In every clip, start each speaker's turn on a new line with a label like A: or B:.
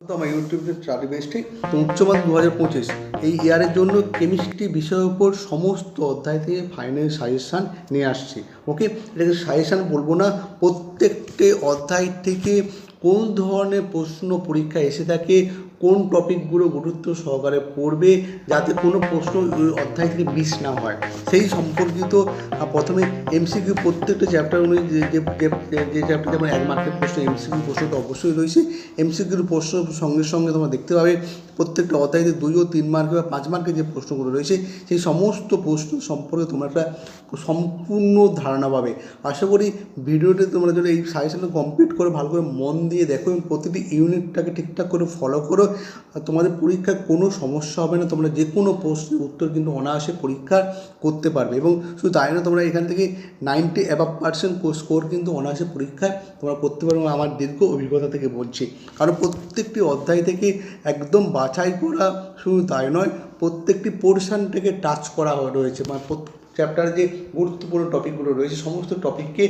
A: আমার ইউটিউবের স্টাডি বেসটি উচ্চমান দু হাজার পঁচিশ। এই ইয়ারের জন্য কেমিস্ট্রি বিষয়ের উপর সমস্ত অধ্যায় থেকে ফাইনাল সাজেশান নিয়ে আসছি। ওকে এটাকে সাজেশান বলব না, প্রত্যেকটি অধ্যায় থেকে কোন ধরনের প্রশ্ন পরীক্ষা এসে থাকে কোন টপিকগুলো গুরুত্ব সহকারে পড়বে যাতে কোনো প্রশ্ন অধ্যায় থেকে মিস না হয়। সেই সম্পর্কিত প্রথমে এমসিকিউ প্রত্যেকটা চ্যাপ্টার অনুযায়ী যে যে চ্যাপ্টার যেমন এক মার্কের প্রশ্ন এমসিকিউ প্রশ্ন তো অবশ্যই রয়েছে। এমসিকিউর প্রশ্ন সঙ্গে সঙ্গে তোমরা দেখতে পাবে প্রত্যেকটা অধ্যায়তে দুই ও তিন মার্কে বা পাঁচ মার্কের যে প্রশ্নগুলো রয়েছে, সেই সমস্ত প্রশ্ন সম্পর্কে তোমরা একটা সম্পূর্ণ ধারণা পাবে। আশা করি ভিডিওটি তোমরা যদি এই সাজেশনটা কমপ্লিট করে, ভালো করে মন দিয়ে দেখো এবং প্রতিটি ইউনিটটাকে ঠিকঠাক করে ফলো করো। তোমাদের পরীক্ষায় কোনো সমস্যা হবে না, তোমরা যে কোনো প্রশ্নের উত্তর কিন্তু অনায়াসে পরীক্ষা করতে পারবে এবং শুধু তাই না, তোমরা এখান থেকে নাইনটি অ্যাবাভ পার্সেন্ট স্কোর কিন্তু অনায়াসে পরীক্ষায় তোমরা করতে পারবে আমার দীর্ঘ অভিজ্ঞতা থেকে বলছি। কারণ প্রত্যেকটি অধ্যায় থেকে একদম বাছাই করা শুধু তাই নয়, প্রত্যেকটি পোর্শন থেকে টাচ করা রয়েছে। মানে চ্যাপ্টারে যে গুরুত্বপূর্ণ টপিকগুলো রয়েছে, সমস্ত টপিককে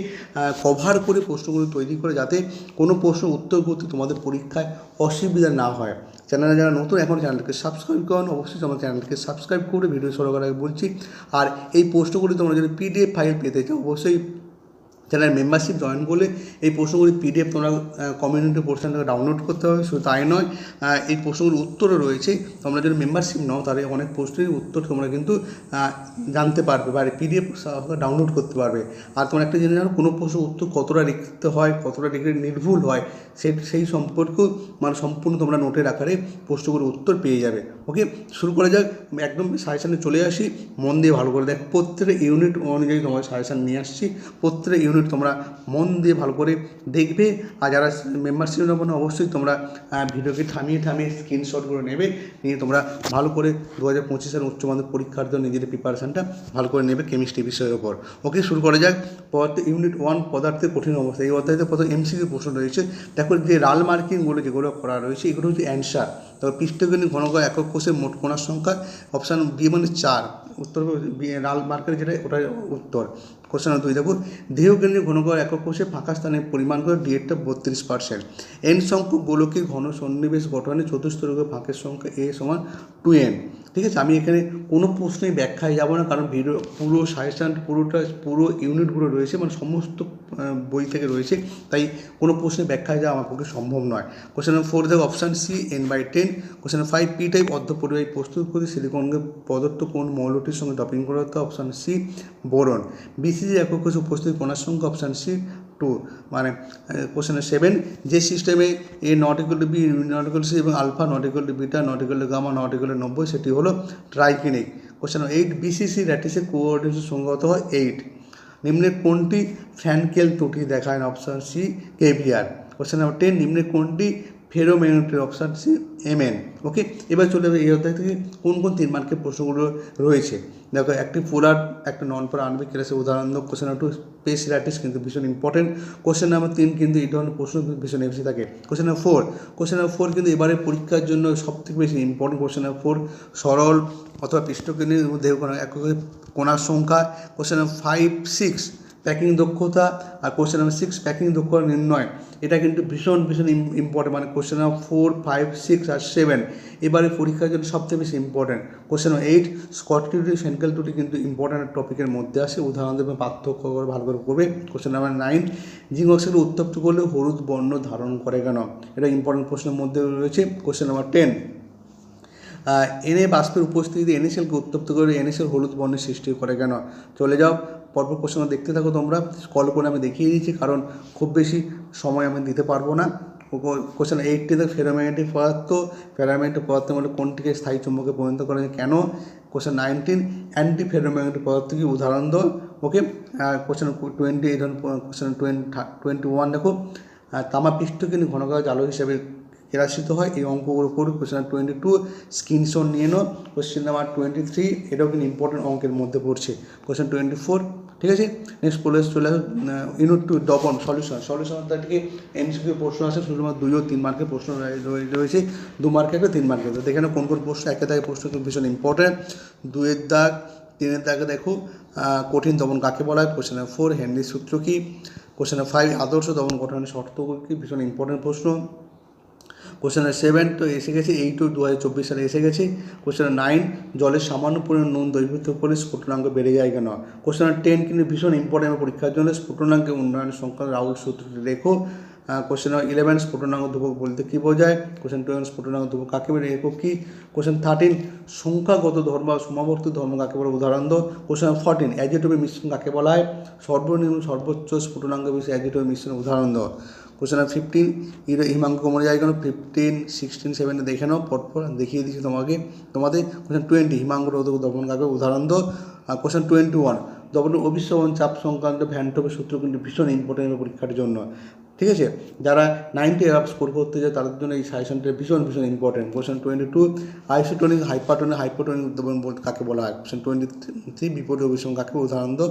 A: কভার করে প্রশ্নগুলো তৈরি করে যাতে কোনো প্রশ্ন উত্তর করতে তোমাদের পরীক্ষায় অসুবিধা না হয়। চ্যানেলে যারা নতুন, এখন চ্যানেলকে সাবস্ক্রাইব করেন অবশ্যই আমার চ্যানেলকে সাবস্ক্রাইব করে ভিডিও শুরু করার আগে বলছি। আর এই পোস্টগুলি তোমরা যদি পিডিএফ ফাইল পেতে চাও, অবশ্যই চ্যানেল মেম্বারশিপ জয়েন করলে এই প্রশ্নগুলি পিডিএফ তোমরা কমিউনিটি পোর্শন থেকে ডাউনলোড করতে হবে। শুধু তাই নয় এই প্রশ্নগুলির উত্তরও রয়েছে। তোমরা যদি মেম্বারশিপ নাও, তাহলে অনেক প্রশ্নের উত্তর তোমরা কিন্তু জানতে পারবে বা পিডিএফ ডাউনলোড করতে পারবে। আর তোমরা একটা জিনিস জানো, কোনো প্রশ্ন উত্তর কতটা লিখতে হয়, কতটা লিখলে নির্ভুল হয় সেই সেই সম্পর্কেও মানে সম্পূর্ণ তোমরা নোটের আকারে প্রশ্নগুলোর উত্তর পেয়ে যাবে। ওকে শুরু করা যাক, একদম সাজেশানে চলে আসি। মন দিয়ে ভালো করে দেখ, প্রত্যেকটা ইউনিট অনুযায়ী তোমার সাজেশান নিয়ে আসছি। প্রত্যেকটা ইউনিট তোমরা মন দিয়ে ভালো করে দেখবে। আর যারা মেম্বারশিপ নেব না অবশ্যই তোমরা ভিডিওকে থামিয়ে থামিয়ে স্ক্রিনশটগুলো নেবে। নিয়ে তোমরা ভালো করে দু হাজার পঁচিশের উচ্চ মাধ্যমিক পরীক্ষার জন্য নিজেদের প্রিপারেশানটা ভালো করে নেবে কেমিস্ট্রি বিষয়ের ওপর ওকে শুরু করা যাক। পদার্থ ইউনিট ওয়ান পদার্থের কঠিন অবস্থা। এই অধ্যায়তে প্রথম এমসিকিউ প্রশ্ন রয়েছে। দেখো, যে রাল মার্কিংগুলো যেগুলো করা রয়েছে, এগুলো হচ্ছে অ্যান্সার তারপর পৃষ্ঠগণি ঘনক একক কোষের মোট কোণার সংখ্যা অপশান বি মানে চার। উত্তর লাল মার্কের যেটা, ওটাই উত্তর। কোশ্চেন দুই। দেখো দেহকেন্দ্রিক ঘনকর একক কোষে ফাঁকা স্থানের পরিমাণ করে ডিএটটা বত্রিশ পার্সেন্ট এন সংখ্যক গোলকের ঘন সন্নিবেশ গঠনে চতুস্তরক ফাঁকের সংখ্যা এ সমান টু এন ঠিক আছে, আমি এখানে কোনো প্রশ্নেই ব্যাখ্যায় যাব না, কারণ ভিডিও পুরো সাজেশান পুরোটা, পুরো ইউনিটগুলো রয়েছে মানে সমস্ত বই থেকে রয়েছে, তাই কোনো প্রশ্নে ব্যাখ্যায় যাওয়া আমার পক্ষে সম্ভব নয়। কোশ্চেন নম্বর ফোর দেখো option C N by ten question five P type অর্ধপরিবাহী প্রস্তুত করে সিলিকনকে প্রদত্ত কোন মৌলটির সঙ্গে ডপিং করা হতো? অপশান সি বোরন বিসিজি একক কোষে উপস্থিত কণার সংখ্যা অপশান সি টু মানে কোশ্চেন সেভেন যে সিস্টেমে A not equal to B not equal C এবং alpha not equal to beta not equal to gamma not equal to নব্বই, সেটি হলো ট্রাইকিনিক কোশ্চেন এইট বিসিসি র্যাটিসের কোঅর্ডিনেশন সংগত হয় এইট নিম্নে কোনটি ফ্যানকেল ত্রুটি দেখায় option C KBr question number ten নিম্নে কোনটি ferromagnetic option C Mn okay এবার চলে যাবে এই অধ্যায় থেকে কোন কোন তিন মার্কের প্রশ্নগুলো রয়েছে। দেখো, একটি পোলার, একটা নন পোলার আণবিক ক্লাসের উদাহরণ কোশ্চেন টু স্পেস কিন্তু ভীষণ ইম্পর্টেন্ট কোশ্চেন নাম্বার তিন কিন্তু এই ধরনের প্রশ্ন ভীষণ এফসি থাকে। Question number four question number four কিন্তু এবারে পরীক্ষার জন্য সবথেকে বেশি ইম্পর্টেন্ট কোশ্চেন নাম্বার ফোর সরল অথবা পৃষ্ঠকেন্দ্রিক দেহ একক কোণার সংখ্যা। Question number five six packing দক্ষতা আর কোশ্চেন নাম্বার সিক্স প্যাকিং দক্ষতা নির্ণয়। এটা কিন্তু ভীষণ ভীষণ ইম্পর্টেন্ট মানে question number four five six আর সেভেন এবারে পরীক্ষার জন্য সবথেকে বেশি ইম্পর্টেন্ট কোশ্চেন নাম্বার এইট স্কট টিউটি সেন্ট্রাল টিউটি কিন্তু ইম্পর্টেন্ট টপিকের মধ্যে আসে। উদাহরণ দেবে, পার্থক্য করে, ভালো করে করবে। Question number nine zinc oxide উত্তপ্ত করলে হলুদ বর্ণ ধারণ করে কেন? এটা ইম্পর্টেন্ট প্রশ্নের মধ্যে রয়েছে। কোশ্চেন নাম্বার টেন এনে বাষ্পের উপস্থিতিতে এনএসএলকে উত্তপ্ত করে এনএসএল হলুদ বর্ণের সৃষ্টি করে কেন? চলে যাও, পরপর প্রশ্ন দেখতে থাকো তোমরা। কল করে আমি দেখিয়ে দিচ্ছি কারণ খুব বেশি সময় আমি দিতে পারব না। কোশ্চেন এইটটিতে ফেরোম্যাগনেটিক পদার্থ ফেরোম্যাগনেটিক পদার্থের মধ্যে কোনটিকে স্থায়ী চুম্বকে পরিণত করে কেন? কোশ্চেন নাইনটিন অ্যান্টি ফেরোম্যাগনেটিক পদার্থ কি উদাহরণ দাও ওকে কোশ্চেন টোয়েন্টি এই ধরনের কোশ্চেন টোয়েন্টি টোয়েন্টি ওয়ান দেখো তামা পৃষ্ঠকে ঘনকাজ আলো হিসাবে এরাশিত হয়। এই অঙ্কগুলো করুক। কোশ্চেন টোয়েন্টি টু স্ক্রিনশট নিয়ে নাও। কোশ্চেন নাম্বার টোয়েন্টি থ্রি এটাও কিন্তু ইম্পর্টেন্ট অঙ্কের মধ্যে পড়ছে। কোশ্চেন টোয়েন্টি ফোর ঠিক আছে? নেক্সট পড়লে চলে আসো। ইউনিট টু ডবন সলিউশন সলিউশন থেকে এমসিকিউ প্রশ্ন আসে শুধুমাত্র দুই ও তিন মার্কের প্রশ্ন রয়ে- রয়ে- রয়েছে। দু একটা তিন মার্কের তো এখানে কোন কোন প্রশ্ন, একে দাগে প্রশ্ন কিন্তু ভীষণ ইম্পর্টেন্ট দুয়ের দাগ, তিনের দাগে দেখো। কঠিন দমন কাকে বলা হয়? কোশ্চেন ফোর হেনরির সূত্র কি? কোশ্চেন ফাইভ আদর্শ দমন গঠনের শর্ত কি? ভীষণ ইম্পর্টেন্ট প্রশ্ন। কোশ্চেন সেভেন তো এসে গেছে এই টু দু হাজার চব্বিশ সালে এসে গেছে। কোশ্চেন নাইন জলের সামান্য পরিমাণ নুন দ্রবীভূত করলে স্ফুটনাঙ্ক বেড়ে যায় কেন? কোশ্চেন টেন কিন্তু ভীষণ ইম্পর্টেন্ট পরীক্ষার জন্য স্ফুটনাঙ্কের উন্নয়ন সংখ্যা রাহুল সূত্রটি রেখো কোশ্চেন ইলেভেন স্ফুটনাঙ্ক ধ্রুবক বলতে কী বোঝায়? কোশ্চেন টুয়েলভ স্ফুটনাঙ্ক ধ্রুবক কাকে বলে একক কী? কোশ্চেন থার্টিন সংখ্যাগত ধর্ম বা সমাবর্তী ধর্ম কাকে বলে? উদাহরণ দো কোশ্চেন ফোরটিন অ্যাজিটিভের মিশ্রণ কাকে বলা হয়? সর্বনিম্ন সর্বোচ্চ স্ফুটনাঙ্ক বিষয়ে অ্যাজিটিভের মিশ্রণ উদাহরণ দাও। কোশ্চেন ফিফটিন ইরো হিমাঙ্ক কমে যায় কেন ফিফটিন সিক্সটিন সেভেনে দেখে নাও, পরপর দেখিয়ে দিচ্ছি তোমাকে। তোমাদের কোশ্চেন টোয়েন্টি হিমাঙ্ক রোধক দমন কাকে উদাহরণ আর কোশ্চেন টোয়েন্টি ওয়ান দমন অভিশ্রবণ চাপ সংক্রান্ত ভ্যান্টপের সূত্র কিন্তু ভীষণ ইম্পর্টেন্ট পরীক্ষার জন্য। ঠিক আছে? যারা নাইনটি অ্যাপ স্কোর করতে যায় তাদের জন্য এই সাজেশনটা ভীষণ ভীষণ important question twenty two isotonic hypertonic hypotonic উদ্ভাবন কাকে বলা হয়? কোশ্চেন টোয়েন্টি থ্রি বিপরীত অভিসম কাকে উদাহরণ দাও?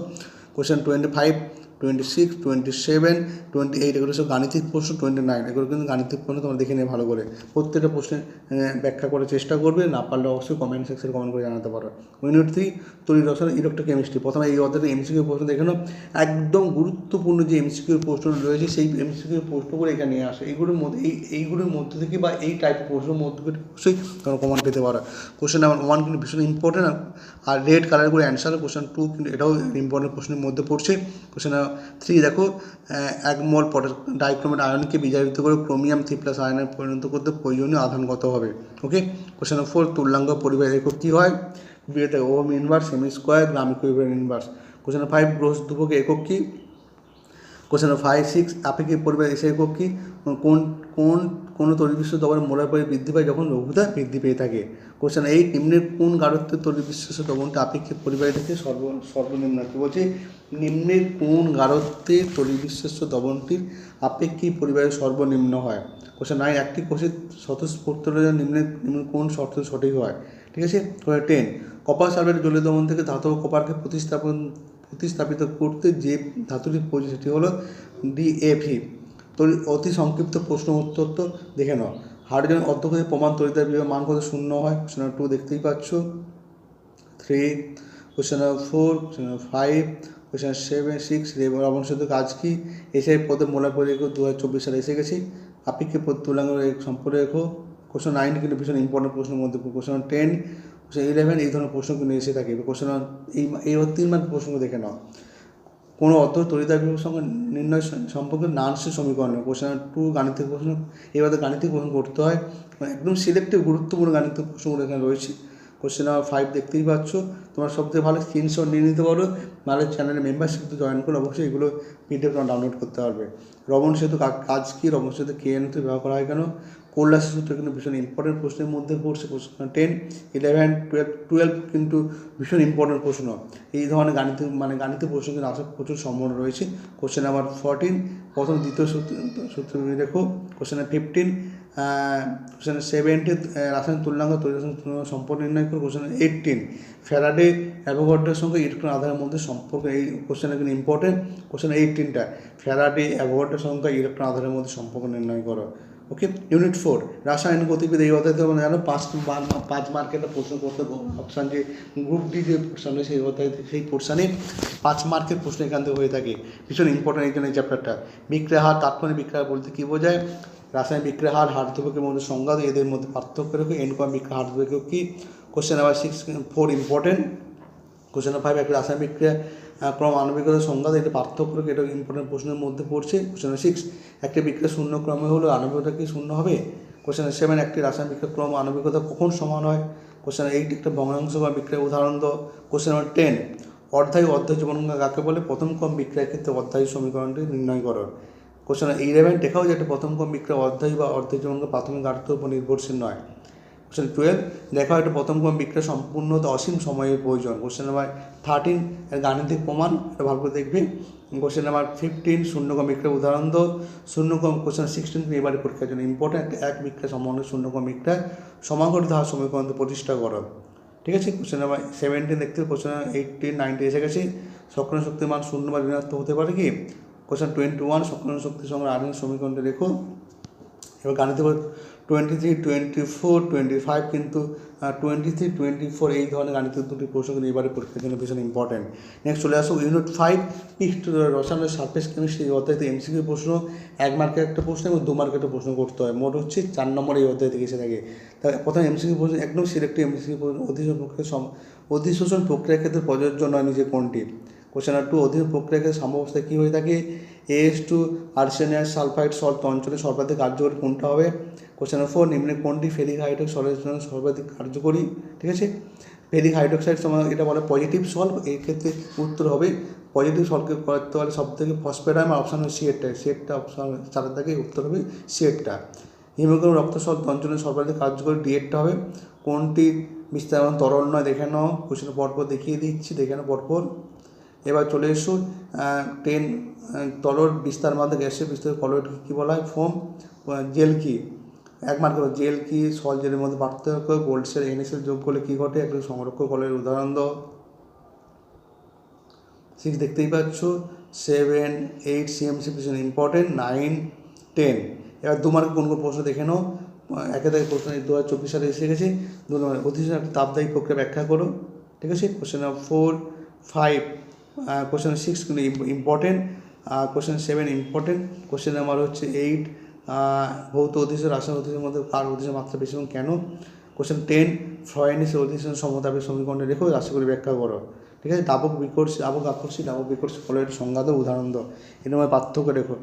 A: Question twenty five twenty six twenty seven twenty eight এগুলো সব গাণিতিক প্রশ্ন টোয়েন্টি নাইন এগুলো কিন্তু গাণিতিক প্রশ্ন তোমরা দেখে নিয়ে ভালো করে প্রত্যেকটা প্রশ্নের আহ, ব্যাখ্যা করার চেষ্টা করবে না পারলে অবশ্যই কমেন্ট সেকশনে কমেন্ট করে জানাতে পারো। ইউনিট থ্রি তৈরি রসায়ন ইলেকট্রো কেমিস্ট্রি প্রথমে এই অধ্যায়তে এমসিকিউ প্রশ্ন দেখে একদম গুরুত্বপূর্ণ যে এমসিকিউর প্রশ্ন রয়েছে সেই এমসিকিউর প্রশ্নগুলো এখানে নিয়ে আসে। এইগুলোর মধ্যে এই এইগুলোর মধ্যে থেকে বা এই টাইপের প্রশ্নের মধ্যে অবশ্যই তোমরা কমন পেতে পারো। কোশ্চেন নাম্বার ওয়ান কিন্তু ভীষণ ইম্পর্টেন্ট আর রেড কালার করে অ্যান্সার কোশ্চেন টু এটাও ইম্পর্টেন্ট প্রশ্নের মধ্যে পড়ছে। কোশ্চেন থ্রি দেখো এক মোল পটাশ ডাইক্রোমেট আয়নকে বিজারিত করে ক্রোমিয়াম থ্রি প্লাস আয়নে পরিণত করতে প্রয়োজনীয় আধান কত হবে? ওকে কোশ্চেন ফোর তুল্যাঙ্গ পরিবার একক কী হয়? বিয়েতে ohm inverse semi square gram equivalent inverse question five gross ধ্রুবক একক কী? কোশ্চেন ফাইভ সিক্স আপেক্ষিক পরিবার এসে একক কি? কোন কোন কোনো তরিবিশ্ব দবার মোলার পরে বৃদ্ধি পায় যখন লঘুতা বৃদ্ধি পেয়ে থাকে। কোশ্চেন এইট নিম্নের কোন গাঢ়ত্বের তরিবিশ্বাস দমনটা আপেক্ষিক পরিবারের থেকে সর্ব, সর্বনিম্ন কী বলছে, নিম্নের কোন গাঢ়ত্বের তরিবিশ্বাস দমনটির আপেক্ষিক পরিবারের সর্বনিম্ন হয়? কোশ্চেন নাইন একটি কোষের স্বতঃস্ফূর্ত নিম্নের নিম্ন কোন শর্ত সঠিক হয়? ঠিক আছে? টেন কপার সালফেট জলীয় দমন থেকে ধাতব কপারকে প্রতিস্থাপন, প্রতিস্থাপিত করতে যে ধাতুটি সেটি হলো ডিএফি তো অতি সংক্ষিপ্ত প্রশ্ন উত্তর তো দেখে নাও। হাইড্রোজেন অধ্যক্ষের প্রমাণ তরিতার বিভাগ মান কত শূন্য হয়? কোশ্চেন টু দেখতেই পাচ্ছ। Three question four question five question seven six লবণ শুধু কাজ কি এসে পদে মোলা পরে রেখো দু হাজার চব্বিশ সালে এসে গেছি। আপেক্ষিক পদ তুলাঙ্গ সম্পর্কে রেখো। কোশ্চেন নাইন কিন্তু ভীষণ ইম্পর্টেন্ট প্রশ্নের মধ্যে কোশ্চেন টেন কোশ্চেন ইলেভেন এই ধরনের প্রশ্ন কিন্তু এসে থাকে। কোশ্চেন এই এই তিন মার্ক প্রশ্নগুলো দেখে নাও। কোনো অর্থ তরিতার বিভব সঙ্গে নির্ণয় সম্পর্কে নার্সের সমীকরণ কোশ্চেন টু গাণিতিক প্রশ্ন, এবারে গাণিতিক প্রশ্ন করতে হয়। মানে একদম সিলেক্টিভ গুরুত্বপূর্ণ গাণিতিক প্রশ্নগুলো এখানে রয়েছে। কোশ্চেন নাম্বার ফাইভ দেখতেই পাচ্ছ। তোমরা সবথেকে ভালো স্ক্রিনশট নিয়ে নিতে পারো। নাহলে চ্যানেলে মেম্বারশিপ জয়েন করে অবশ্যই এগুলো পিডিএফ ডাউনলোড করতে পারবে। রবণ সেতু কাজ কী? রবণ সেতু কে এন ব্যবহার করা হয় কেন? কৈলাসের সূত্র কিন্তু ভীষণ ইম্পর্টেন্ট প্রশ্নের মধ্যে পড়ছে, প্রশ্ন টেন ইলেভেন টুয়েলভ টুয়েলভ কিন্তু ভীষণ ইম্পর্টেন্ট প্রশ্ন। এই ধরনের গাণিত মানে গাণিত প্রশ্ন কিন্তু আসার প্রচুর সম্ভাবনা রয়েছে। কোশ্চেন নাম্বার ফোরটিন প্রথম, দ্বিতীয় সূত্র সূত্র দেখো কোশ্চেন ফিফটিন কোশ্চেন সেভেন্টি রাসায়নিক তুলনাঙ্ক তুলনাঙ্ক সম্পর্ক নির্ণয় করে কোশ্চেন এইটিন ফ্যারাডে অ্যাভোগাড্রের সঙ্গে ইলেকট্রন আধারের মধ্যে সম্পর্ক, এই কোশ্চেন কিন্তু ইম্পর্টেন্ট কোশ্চেন এইটিনটা ফ্যারাডে অ্যাভোগাড্রের সঙ্গে ইলেকট্রন আধারের মধ্যে সম্পর্ক নির্ণয় করো। ওকে ইউনিট ফোর রাসায়নিক গতিবিধি এই অধ্যায়তে আমরা জানো পাঁচ পাঁচ মার্কের প্রশ্ন করতে অপশান যে গ্রুপ ডি যে পোর্শন সেই অধ্যায় সেই পোর্শনে পাঁচ মার্কের প্রশ্ন এখান থেকে হয়ে থাকে। ভীষণ ইম্পর্টেন্ট এখানে এই চ্যাপ্টারটা বিক্রিয়া হার তাৎক্ষণিক বিক্রিয়া বলতে কী বোঝায়? রাসায়নিক বিক্রিয়া হার হার ধ্রুবকের মধ্যে সংজ্ঞা এদের মধ্যে পার্থক্য রেখে এন কম বিক্রিয়া হার ধ্রুবক কী? Question number six four important question five একটা রাসায়নিক বিক্রিয়া ক্রম আণবিকতার সংজ্ঞা এটা পার্থক্য এটা ইম্পর্টেন্ট প্রশ্নের মধ্যে পড়ছে। কোশ্চেন সিক্স একটি বিক্রিয়া শূন্য ক্রমে হলো আণবিকতা কি শূন্য হবে? কোশ্চেন সেভেন একটি রাসায়নিক বিক্রিয়া ক্রম আণবিকতা কখন সমান হয়? কোশ্চেন এইট একটা ভগ্নাংশ বা বিক্রিয়া উদাহরণ দাও। কোশ্চেন নাম্বার টেন অর্ধায়ু অর্ধায়ু জীবনগঙ্গা কাকে বলে? প্রথম ক্রম বিক্রিয়ার ক্ষেত্রে অর্ধায়ু সমীকরণটি নির্ণয় করো। কোশ্চেন ইলেভেন দেখাও যে একটা প্রথম ক্রম বিক্রিয়া অর্ধায়ু বা অর্ধায়ু জীবনগঙ্গা প্রাথমিক গাঢ়ত্বের উপর নির্ভরশীল নয়। কোশ্চেন টুয়েলভ দেখো একটা প্রথম ক্রম বিক্রিয়া সম্পূর্ণ অসীম সময়ের প্রয়োজন? কোশ্চেন নাম্বার থার্টিন গাণিতিক প্রমাণ, এটা ভালো করে দেখবে। কোশ্চেন নাম্বার ফিফটিন শূন্যকম বিক্রিয়া উদাহরণ দাও শূন্যকম কোশ্চেন সিক্সটিন এবারে পরীক্ষার জন্য ইম্পর্ট্যান্ট এক বিক্রিয়া সম্বন্ধে শূন্যকম বিক্রিয়া সমাগত ধার সমীকরণ প্রতিষ্ঠা করো। ঠিক আছে? কোশ্চেন নাম্বার সেভেন্টিন দেখতে কোশ্চেন এইটিন নাইনটি এসে গেছে। সক্রিয় শক্তির মান শূন্য বা ঋণাত্মক হতে পারে কি? কোশ্চেন টোয়েন্টি ওয়ান সক্রিয় শক্তির সঙ্গে আয়নের সমীকরণটা রেখো এবার গাণিতিক twenty three twenty four twenty five কিন্তু টোয়েন্টি থ্রি টোয়েন্টি ফোর এই ধরনের গাণিতিক দুটি প্রশ্ন কিন্তু এবারে পরীক্ষার জন্য ভীষণ ইম্পর্টেন্ট নেক্সট চলে আসো ইউনিট ফাইভ পিক্ট রসায়ন সারফেস কেমিস্ট্রি এই অধ্যায়তে এমসিকিউ প্রশ্ন, এক মার্কের একটা প্রশ্ন এবং দু মার্কের একটা প্রশ্ন করতে হয়। মোট হচ্ছে চার নম্বর এই অধ্যায় থেকে এসে থাকে। তা প্রথমে এমসিকিউ প্রশ্ন, একদম সিলেক্টিভ এমসিকিউ প্রশ্ন, অধিশোষণ প্রক্রিয়া অধিশোষণ প্রক্রিয়ার ক্ষেত্রে প্রযোজ্য নয় নিজে কোনটি? কোশ্চেন নাম্বার টু অধীন প্রক্রিয়াকে সাম্যাবস্থায় কী হয়ে থাকে? S two arsenious sulphide salt অঞ্চলে সর্বাধিক কার্যকরী কোনটা হবে? কোশ্চেন নাম্বার ফোর নিম্নে কোনটি ফেরিক হাইড্রোক্স জন্য সর্বাধিক কার্যকরী? ঠিক আছে? ফেরিক হাইড্রোক্সাইড সময় এটা বলে পজিটিভ সল্ভ এই ক্ষেত্রে উত্তর হবে পজিটিভ সলভকে করতে হলে সব থেকে ফসফেটাইম আর অপশান হবে সিএটটা সিএটটা অপশান চারের থেকে উত্তর হবে সিএটটা হিমোগ্লোবিন রক্ত সল্ভ অঞ্চলে সর্বাধিক কার্যকরী ডিএটটা হবে। কোনটি? বিস্তার তরল নয়, দেখে নাও। কোশ্চেন পরপর দেখিয়ে দিচ্ছি, দেখে নাও পরপর। এবার চলে এসো ট্রেন তরল বিস্তার মাধ্যমে গ্যাসের বিস্তার কলোয়েডকে কী বলা হয়? ফোম জেল কি? এক মার্ক জেল কি সল জেলের মধ্যে পার্থক্য গোল্ড সেল এনএসএল যোগ করলে কী ঘটে? একটু সংরক্ষণ কলের উদাহরণ দাও। সিক্স দেখতেই পাচ্ছ, সেভেন, এইট, সিএমসি ভীষণ ইম্পর্টেন্ট নাইন, টেন। এবার দু মার্ক কোন কোন প্রশ্ন দেখে নাও। একে থেকে প্রশ্ন দু হাজার চব্বিশ সালে এসে গেছে। দু নম্বর অধিশন একটা তাপদায়ী প্রক্রিয়া ব্যাখ্যা করো। ঠিক আছে? Question number four five question six কিন্তু important question seven important question number হচ্ছে এইট ভৌত অধিশন, রাসায়নিক অধিশনের মধ্যে কার অধিশন মাত্রা বেশি এবং কেন? কোশ্চেন টেন ফ্রয়েনিসের অধিশন সমতাপের সমীকরণে রেখো আশা করি ব্যাখ্যা করো। ঠিক আছে? দাবক বিকর্ষী দাবক আকর্ষী দাবক বিকর্ষী ফলের দাও উদাহরণ দাও। এর মধ্যে পার্থক্য রেখো।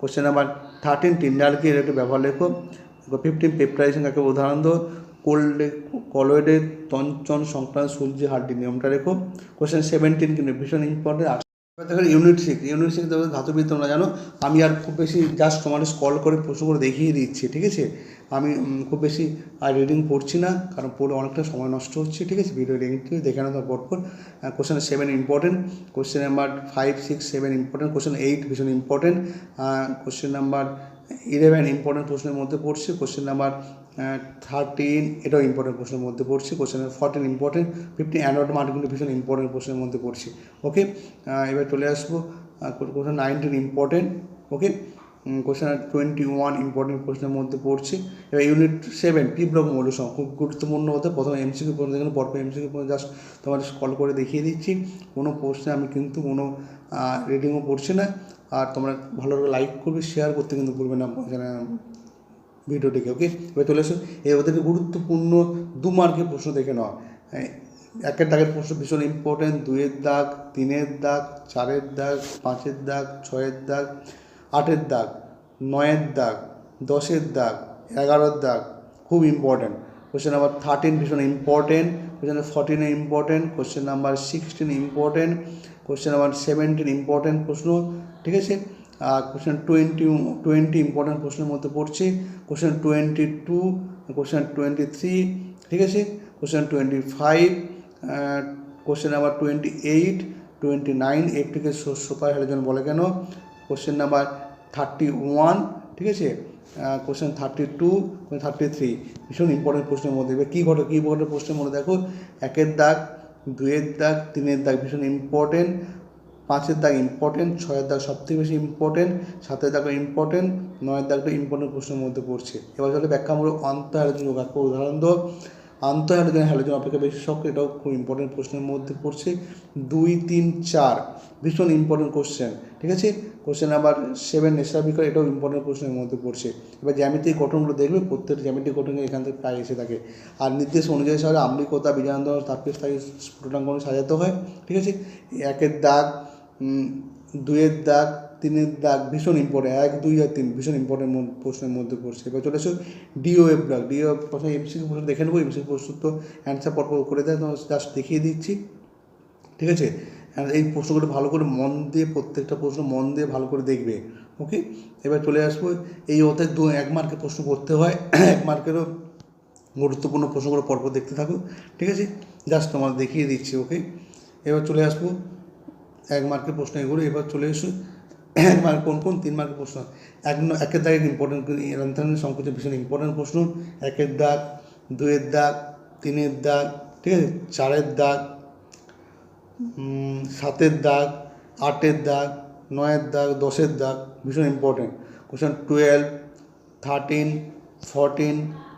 A: কোশ্চেন নাম্বার থার্টিন টিন্ডালকে এর একটু ব্যবহার লেখো। ফিফটিন পেপটাইজেশন কাকে উদাহরণ দাও? কোল্ডে কলয়েডের তঞ্চন সংক্রান্ত সূর্য হাড্ডি নিয়মটা রেখো। কোশ্চেন সেভেন্টিন কিন্তু ভীষণ ইম্পর্টেন্ট এবার দেখো ইউনিট সিক্স ইউনিট সিক্স দেখো ধাতুবিদ তোমরা জানো, আমি আর খুব বেশি জাস্ট তোমাদের কল করে প্রশ্ন করে দেখিয়ে দিচ্ছি, ঠিক আছে? আমি খুব বেশি আর রিডিং পড়ছি না, কারণ পড়ে অনেকটা সময় নষ্ট হচ্ছে, ঠিক আছে? ভিডিও রিডিং দেখে নেওয়া পরপর। Question seven important question number five six seven important question eight ভীষণ important question number eleven important প্রশ্নের মধ্যে পড়ছে কোশ্চেন নাম্বার থার্টিন এটাও ইম্পর্টেন্ট প্রশ্নের মধ্যে পড়ছে। Question number fourteen important fifteen android মার্কগুলো ভীষণ ইম্পর্টেন্ট প্রশ্নের মধ্যে পড়ছে। ওকে এবার চলে আসব। Question nineteen important okay question twenty one important প্রশ্নের মধ্যে পড়ছে। এবার ইউনিট সেভেন পি ব্লক মৌলসম খুব গুরুত্বপূর্ণ হতে প্রথমে এমসিকিউ প্রশ্ন দেখুন, পরপর এমসিকিউ পর্যন্ত জাস্ট তোমার কল করে দেখিয়ে দিচ্ছি। কোনো প্রশ্নে আমি কিন্তু কোনো রিডিংও পড়ছি না। আর তোমরা ভালো করে লাইক করবে শেয়ার করতে কিন্তু ভুলবে না এখানে ভিডিওটিকে ওকে এবার চলে এসো এই ওদেরকে গুরুত্বপূর্ণ দু মার্কের প্রশ্ন দেখে নেওয়া। একের দাগের প্রশ্ন ভীষণ ইম্পর্টেন্ট দুইয়ের দাগ, তিনের দাগ, চারের দাগ, পাঁচের দাগ, ছয়ের দাগ, আটের দাগ, নয়ের দাগ, দশের দাগ, এগারোর দাগ, খুব ইম্পর্টেন্ট কোশ্চেন নাম্বার থার্টিন ভীষণ important question number ফোরটিনে important question number sixteen important question number seventeen important প্রশ্ন, ঠিক আছে? কোশ্চেন টোয়েন্টি টোয়েন্টি ইম্পর্টেন্ট প্রশ্নের মধ্যে পড়ছে। Question twenty two question twenty three ঠিক আছে? Question twenty five question number twenty eight twenty nine এইটটিকে super halogen বলে কেন? কোশ্চেন নাম্বার থার্টি ওয়ান ঠিক আছে? Question thirty two thirty three ভীষণ ইম্পর্টেন্ট প্রশ্নের মধ্যে। এবার কী ঘটে কী ঘটে প্রশ্নের মধ্যে দেখো? একের দাগ দুয়ের দাগ, তিনের দাগ, ভীষণ ইম্পর্টেন্ট পাঁচের দাগ ইম্পর্টেন্ট ছয়ের দাগ সবথেকে বেশি ইম্পর্টেন্ট সাতের দাগটা ইম্পর্টেন্ট নয়ের দাগটা ইম্পর্টেন্ট প্রশ্নের মধ্যে পড়ছে। এবার চলে ব্যাখ্যামূলক অন্তঃহ্যালোজেন যোগাক্য উদাহরণ দাও। আন্তঃহ্যালোজেন হ্যালোজেন হ্যালোজেন অপেক্ষা বেশি শক্ত এটাও খুব ইম্পর্টেন্ট প্রশ্নের মধ্যে পড়ছে। দুই, তিন, চার, ভীষণ ইম্পর্টেন্ট কোশ্চেন ঠিক আছে? কোশ্চেন নাম্বার সেভেন নেশা বিকার এটাও ইম্পর্টেন্ট প্রশ্নের মধ্যে পড়ছে। এবার জ্যামিতিক গঠনগুলো দেখবে, প্রত্যেকটা জ্যামিতিক গঠন এখান থেকে প্রায় এসে থাকে। আর নির্দেশ অনুযায়ী সাহায্যে আম্লিকতা বীজানন্দ তাপের স্থায়ী স্ফুটনাঙ্কন সাজাতে হয়, ঠিক আছে? একের দাগ দুইয়ের দাগ, তিনের দাগ ভীষণ ইম্পর্টেন্ট এক, দুই আর তিন ভীষণ ইম্পর্টেন্ট প্রশ্নের মধ্যে পড়ছে। এবার চলে এসো ডিওএফ ব্লক ডিওএফ প্রশ্ন এমসিকিউ প্রশ্ন দেখে নেব এমসিকিউ প্রশ্ন তো অ্যান্সার পরপর করে দেয়, তো জাস্ট দেখিয়ে দিচ্ছি। ঠিক আছে? এই প্রশ্নগুলো ভালো করে মন দিয়ে, প্রত্যেকটা প্রশ্ন মন দিয়ে ভালো করে দেখবে। ওকে এবার চলে আসব, এই অধ্যায় দু, এক মার্কের প্রশ্ন করতে হয়। এক মার্কেরও গুরুত্বপূর্ণ প্রশ্নগুলো পরপর দেখতে থাকো ঠিক আছে? জাস্ট তোমার দেখিয়ে দিচ্ছি ওকে এবার চলে আসব এক মার্কের প্রশ্ন এগুলো, এবার চলে এসো। এক মার্ক কোন কোন, তিন মার্কের প্রশ্ন। এক একের দাগ ইম্পর্টেন্ট রান্তানের সংকোচন ভীষণ ইম্পর্টেন্ট প্রশ্ন। একের দাগ দুয়ের দাগ, তিনের দাগ, ঠিক আছে? চারের দাগ সাতের দাগ, আটের দাগ, নয়ের দাগ, দশের দাগ, ভীষণ important question twelve thirteen fourteen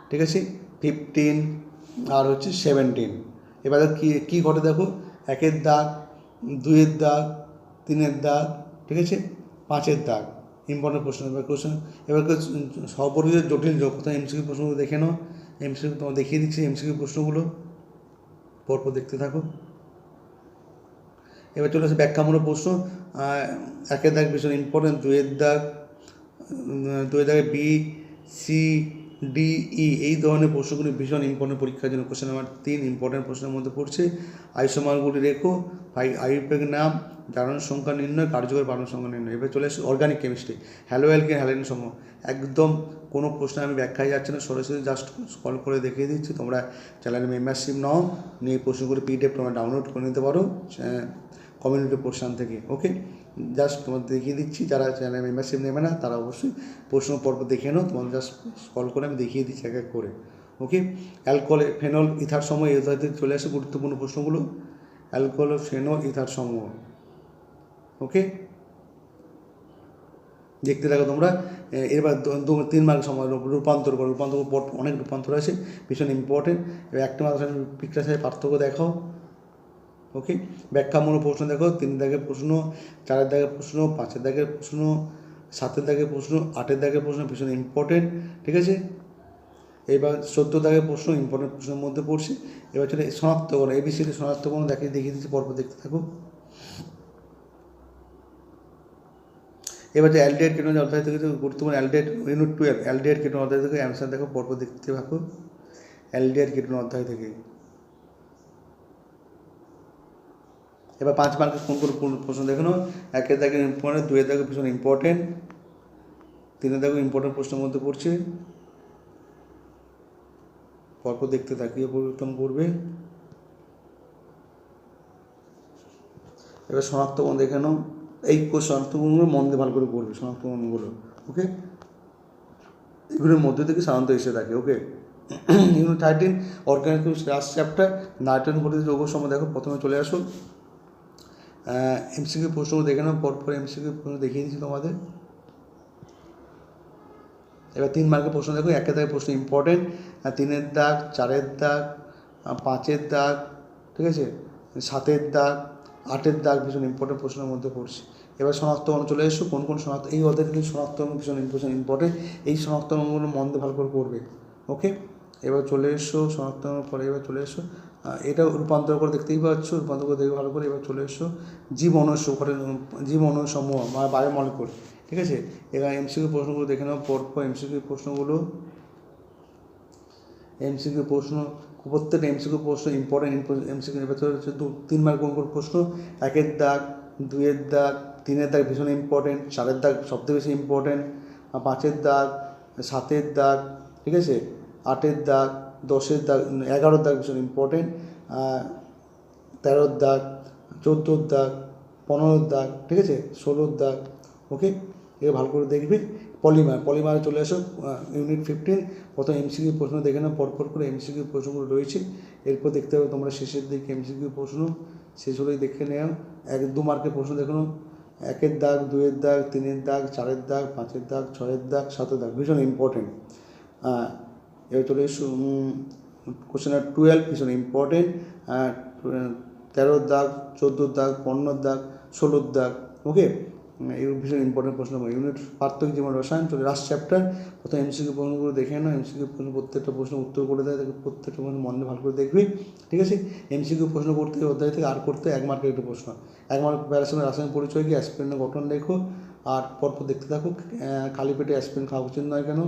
A: ঠিক আছে? ফিফটিন আর হচ্ছে সেভেন্টিন এবার কী কী ঘটে দেখো? একের দাগ দুইয়ের দাগ, তিনের দাগ, ঠিক আছে? পাঁচের দাগ। ইম্পর্টেন্ট প্রশ্ন এবার কোশ্চেন এবার সপরিচিত জটিল যোগ, কোথায় এমসিকিউ প্রশ্নগুলো দেখে নাও। এমসিকিউ তোমার দেখিয়ে দিচ্ছি এমসিকিউ প্রশ্নগুলো। পরপর দেখতে থাকো। এবার চলে আসে ব্যাখ্যামূলক প্রশ্ন। একের দাগ ভীষণ ইম্পর্টেন্ট দুয়ের দাগ দুয়ের দাগে বি সি ডি ই এই ধরনের প্রশ্নগুলি ভীষণ ইম্পর্টেন্ট পরীক্ষার জন্য কোশ্চেন নাম্বার তিন ইম্পর্টেন্ট প্রশ্নের মধ্যে পড়ছে। আইসোমারগুলি রেখো আই আইউপেক নাম জারণ সংখ্যা নির্ণয়, কার্যকর বারণ সংখ্যা নির্ণয়। এবার চলে আসে অর্গানিক কেমিস্ট্রি হ্যালো অ্যালকে হ্যালেন সমূহ। একদম কোনো প্রশ্ন আমি ব্যাখ্যায় যাচ্ছে না, সরাসরি জাস্ট কল করে দেখিয়ে দিচ্ছি। তোমরা চ্যানেলে মেম্বারশিপ নাও, নিয়ে প্রশ্নগুলো পিডিএফ তোমরা ডাউনলোড করে নিতে পারো কমিউনিটি পোর্শন থেকে ওকে জাস্ট তোমাদের দেখিয়ে দিচ্ছি, যারা চ্যানেল মেম্বারশিপ নেবে না, তারা অবশ্যই প্রশ্ন পর্ব দেখে নাও, তোমাদের জাস্ট কল করে আমি দেখিয়ে দিচ্ছি এক এক করে। ওকে অ্যালকোহল ফেনল ইথার সময় ধরনের চলে আসে গুরুত্বপূর্ণ প্রশ্নগুলো। অ্যালকোহল ফেনল ইথার সমূহ। ওকে দেখতে থাকো তোমরা। এবার দু- তিন মার্ক সময় রূপান্তর করো। রূপান্তর অনেক রূপান্তর আছে, ভীষণ ইম্পর্টেন্ট এবার একটা মাত্র পিকচার সাথে পার্থক্য দেখাও। ওকে? ব্যাখ্যামূলক প্রশ্ন দেখো, তিন দাগের প্রশ্ন, চারের দাগের প্রশ্ন, পাঁচের দাগের প্রশ্ন, সাতের দাগের প্রশ্ন, আটের দাগের প্রশ্ন ভীষণ ইম্পর্টেন্ট ঠিক আছে? এবার চোদ্দ দাগের প্রশ্ন ইম্পর্টেন্ট প্রশ্নের মধ্যে পড়ছে। এবার চলে শনাক্তকরণ এবিসিডি শনাক্তকরণ দেখে দেখিয়ে দিচ্ছি, পরপর দেখতে থাকো। এবার যে অ্যালডিয়েট কেটন অধ্যায় থেকে গুরুত্বপূর্ণ aldehyde unit twelve aldehyde ketone অধ্যায় থেকে অ্যান্সার দেখো, পরপর দেখতে থাকো। অ্যালডিয়েট কেটন অধ্যায় থেকে। এবার পাঁচ মার্কের কোন কোন প্রশ্ন দেখে নাও। একের দাগে ইম্পর্টেন্ট দুয়ের দাগে ভীষণ ইম্পর্টেন্ট তিনের দাগে ইম্পর্টেন্ট প্রশ্নের মধ্যে পড়ছে। পরপর দেখতে তাকিয়ে পরিবর্তন করবে এবার শনাক্তকরণ দেখে নাও। এই শনাক্তকরণগুলো মন দিয়ে ভালো করে করবে শনাক্তকরণগুলো ওকে এগুলোর মধ্যে থেকে সাধারণত এসে থাকে okay unit thirteen organic last chapter nitrogen ঘটিত যৌগ সময় দেখো, প্রথমে চলে আসো। এমসিকিউ প্রশ্নগুলো দেখে নাও, পরপর এমসিকিউ প্রশ্ন দেখিয়ে দিচ্ছি তোমাদের। এবার তিন মার্কের প্রশ্ন দেখো একের দাগের প্রশ্ন ইম্পর্টেন্ট তিনের দাগ, চারের দাগ পাঁচের দাগ, ঠিক আছে? সাতের দাগ, আটের দাগ ভীষণ ইম্পর্টেন্ট প্রশ্নের মধ্যে পড়ছে। এবার শনাক্তকরণ চলে এসো কোন কোন শনাক্ত এই অধ্যায় কিন্তু শনাক্তকরণ ভীষণ ভীষণ ইম্পর্টেন্ট এই শনাক্তকরণগুলো মন দিয়ে ভালো করে করবে ওকে এবার চলে এসো শনাক্তকরণের পরে এবার চলে এসো। এটা রূপান্তর করে দেখতেই পাচ্ছ, রূপান্তর করে দেখে ভালো করে এবার চলে এসো। জীব অনুষ জীব অনুসমূহ মানে বায়োমলিকুল, ঠিক আছে? এবার এমসিকিউ প্রশ্নগুলো দেখে নাও, পরপর এমসিকিউ প্রশ্নগুলো। এমসিকিউ প্রশ্ন, প্রত্যেকটা এমসিকিউ প্রশ্ন ইম্পর্টেন্ট এমসিকিউ তো হচ্ছে দু তিন মার্ক কোন কোন প্রশ্ন। একের দাগ, দুইয়ের দাগ, তিনের দাগ ভীষণ ইম্পর্টেন্ট চারের দাগ সবথেকে বেশি ইম্পর্টেন্ট পাঁচের দাগ, সাতের দাগ, ঠিক আছে? আটের দাগ দশের দাগ এগারোর দাগ ভীষণ ইম্পর্টেন্ট তেরোর দাগ, চোদ্দোর দাগ, পনেরোর দাগ, ঠিক আছে? ষোলোর দাগ ওকে এবার ভালো করে দেখবে। পলিমার, পলিমারে চলে আসো ইউনিট ফিফটিন প্রথম এমসিকিউ প্রশ্ন দেখে নাও, পরপর করে এমসিকিউ প্রশ্নগুলো রয়েছে। এরপর দেখতে হবে তোমরা শেষের দিকে এমসিকিউ প্রশ্ন। হলেই দেখে নেও। এক, দু মার্কের প্রশ্ন দেখে নাও। একের দাগ দুয়ের দাগ, তিনের দাগ, চারের দাগ, পাঁচের দাগ, ছয়ের দাগ, সাতের দাগ, ভীষণ ইম্পর্টেন্ট এসো কোশ্চেন আর টুয়েলভ ভীষণ ইম্পর্টেন্ট তেরোর দাগ চোদ্দোর দাগ পনেরোর দাগ ষোলোর দাগ ওকে এই ভীষণ ইম্পর্টেন্ট প্রশ্ন ইউনিট পার্থক্য জীবন রসায়ন, চলে লাস্ট চ্যাপ্টার প্রথম এমসিকিউ প্রশ্নগুলো দেখে নাও। এমসিকিউ প্রশ্ন প্রত্যেকটা প্রশ্ন উত্তর করে দেয় তাকে প্রত্যেকটা প্রশ্ন মনে ভালো করে দেখবি, ঠিক আছে? এমসিকিউ প্রশ্ন করতে, অধ্যায় থেকে আর করতে এক মার্কের একটা প্রশ্ন। এক মার্ক প্যারাসিটামল রাসায়নিক পরিচয় কি? অ্যাসপিরিনের গঠন লেখো, আর পরপর দেখতে থাকুক খালি পেটে অ্যাসপিরিন খাওয়া উচিত নয় কেন?